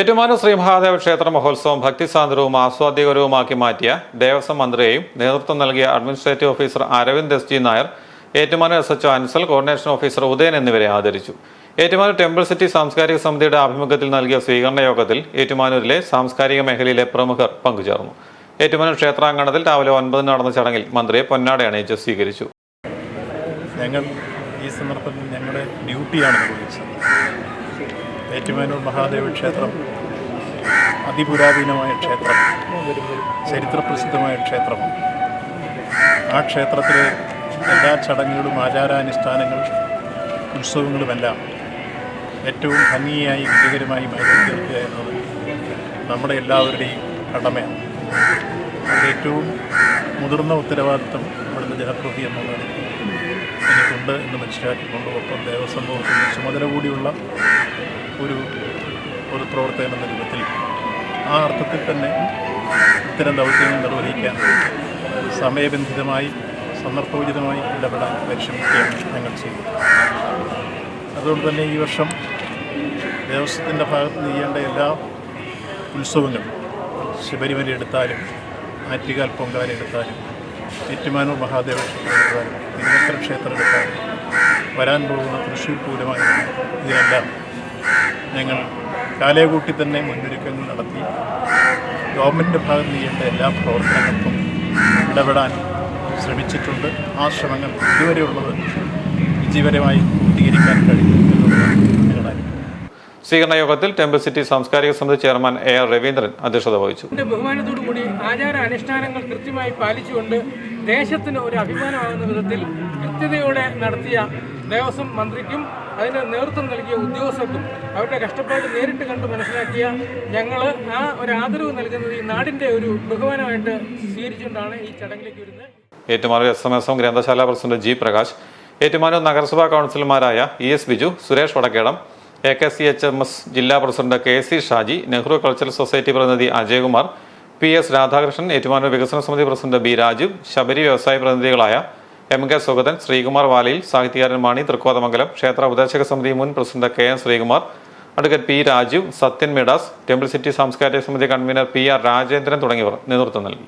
ഏറ്റുമാനൂർ ശ്രീ മഹാദേവ ക്ഷേത്ര മഹോത്സവം ഭക്തിസാന്ദ്രവും ആസ്വാദ്യകരവുമാക്കി മാറ്റിയ ദേവസ്വം മന്ത്രിയെയും നേതൃത്വം നൽകിയ administrative officer Aravind S G Nair Ettumanoor S H Ansal coordination officer Udayan എന്നിവരെ ആദരിച്ചു. ഏറ്റുമാനൂർ ടെമ്പിൾ സിറ്റി സാംസ്കാരിക സമിതിയുടെ ആഭിമുഖ്യത്തിൽ നൽകിയ സ്വീകരണ യോഗത്തിൽ ഏറ്റുമാനൂരിലെ സാംസ്കാരിക മേഖലയിലെ പ്രമുഖർ പങ്കുചേർന്നു. ഏറ്റുമാനൂർ ക്ഷേത്രാങ്കണത്തിൽ രാവിലെ ഒൻപതിന് നടന്ന ചടങ്ങിൽ മന്ത്രിയെ പൊന്നാട അണിയിച്ച് സ്വീകരിച്ചു. ഞങ്ങൾ ഈ സന്ദർഭത്തിൽ ഞങ്ങളുടെ ഡ്യൂട്ടിയാണ് ഏറ്റുമാനൂർ മഹാദേവ ക്ഷേത്രം. അതിപുരാതനമായ ക്ഷേത്രം. ചരിത്രപ്രസിദ്ധമായ ക്ഷേത്രമാണ് ആ ക്ഷേത്രത്തിലെ എല്ലാ ചടങ്ങുകളും ആചാരാനുഷ്ഠാനങ്ങൾ ഉത്സവങ്ങളുമെല്ലാം ഏറ്റവും ഭംഗിയായി വിജയകരമായി മാറ്റി എന്നത് നമ്മുടെ എല്ലാവരുടെയും കടമയാണ്. അതിൽ ഏറ്റവും മുതിർന്ന ഉത്തരവാദിത്വം ഇവിടുത്തെ ജനപ്രതി എന്നുള്ളത് എനിക്കുണ്ട് എന്ന് മനസ്സിലാക്കിക്കൊണ്ട് ഒപ്പം ദേവസ്വം ബോർഡിന്റെ ചുമതല കൂടിയുള്ള ഒരു ഒരു പ്രവർത്തകൻ എന്ന രൂപത്തിൽ ആ അർത്ഥത്തിൽ തന്നെ ഇത്തരം ദൗത്യങ്ങൾ നിർവഹിക്കാൻ സമയബന്ധിതമായി സന്ദർഭോചിതമായി ഇടപെടാൻ പരിശ്രമിക്കുകയാണ് ഞങ്ങൾ ചെയ്യുന്നത്. അതുകൊണ്ട് തന്നെ ഈ വർഷം ദേവസ്വത്തിന്റെ ഭാഗത്ത് ചെയ്യേണ്ട എല്ലാ ഉത്സവങ്ങളും ശബരിമല എടുത്താലും ആറ്റുകാൽ പൊങ്കാല എടുത്താലും ഏറ്റുമാനൂർ മഹാദേവ ക്ഷേത്രം എടുത്താലും തിരുവക്കര ക്ഷേത്രം എടുത്താലും വരാൻ പോകുന്ന തൃശ്ശൂർ പൂരമായി ഇതിനെല്ലാം ഞങ്ങൾ കാലയകൂട്ടി തന്നെ മുന്നൊരുക്കങ്ങൾ നടത്തി ഗവൺമെന്റിന്റെ ഭാഗത്ത് ചെയ്യേണ്ട എല്ലാ പ്രവർത്തനങ്ങൾക്കും ഇടപെടാൻ ശ്രമിച്ചിട്ടുണ്ട്. ആ ശ്രമങ്ങൾ ഇതുവരെയുള്ളത് വിജയകരമായി പൂർത്തീകരിക്കാൻ കഴിഞ്ഞു എന്നുള്ളതാണ് സ്വീകരണ യോഗത്തിൽ ടെമ്പിൾ സിറ്റി സാംസ്കാരിക സമിതി ചെയർമാൻ എ ആർ രവീന്ദ്രൻ അധ്യക്ഷത വഹിച്ചു. ബഹുമാനത്തോടുകൂടി ആചാര അനുഷ്ഠാനങ്ങൾ കൃത്യമായി പാലിച്ചുകൊണ്ട് ദേശത്തിന് ഒരു അഭിമാനമാകുന്ന വിധത്തിൽ കൃത്യതയോടെ നടത്തിയ ദേവസ്വം മന്ത്രിക്കും അതിന് നേതൃത്വം നൽകിയ ഉദ്യോഗസ്ഥർക്കും അവരുടെ കഷ്ടപ്പാട് നേരിട്ട് കണ്ട് മനസ്സിലാക്കിയ ഞങ്ങൾ ആ ഒരു ആദരവ് നൽകുന്നത് ഈ നാടിന്റെ ഒരു ബഹുമാനമായിട്ട് സ്വീകരിച്ചുകൊണ്ടാണ് ഈ ചടങ്ങിലേക്ക് വരുന്നത്. Ettumanoor S M S M ഗ്രന്ഥശാല പ്രസിഡന്റ് ജി പ്രകാശ് ഏറ്റുമാനൂർ നഗരസഭാ കൗൺസിലർമാരായ E S Biju Suresh Vadakkedam A K C H M S ജില്ലാ president K C Shaji Nehru cultural society പ്രതിനിധി അജയകുമാർ പി എസ് രാധാകൃഷ്ണൻ ഏറ്റുമാനൂർ വികസന സമിതി പ്രസിഡന്റ് ബി രാജീവ് ശബരി വ്യവസായ പ്രതിനിധികളായ എം കെ സുഗതൻ ശ്രീകുമാർ വാലിയിൽ സാഹിത്യകാരൻ മാണി തൃക്കോതമംഗലം ക്ഷേത്ര ഉപദേശക സമിതി മുൻ president K N Sreekumar advocate P Rajeev Sathyan Midas temple city സാംസ്കാരിക സമിതി കൺവീനർ പി ആർ രാജേന്ദ്രൻ തുടങ്ങിയവർ നേതൃത്വം നൽകി.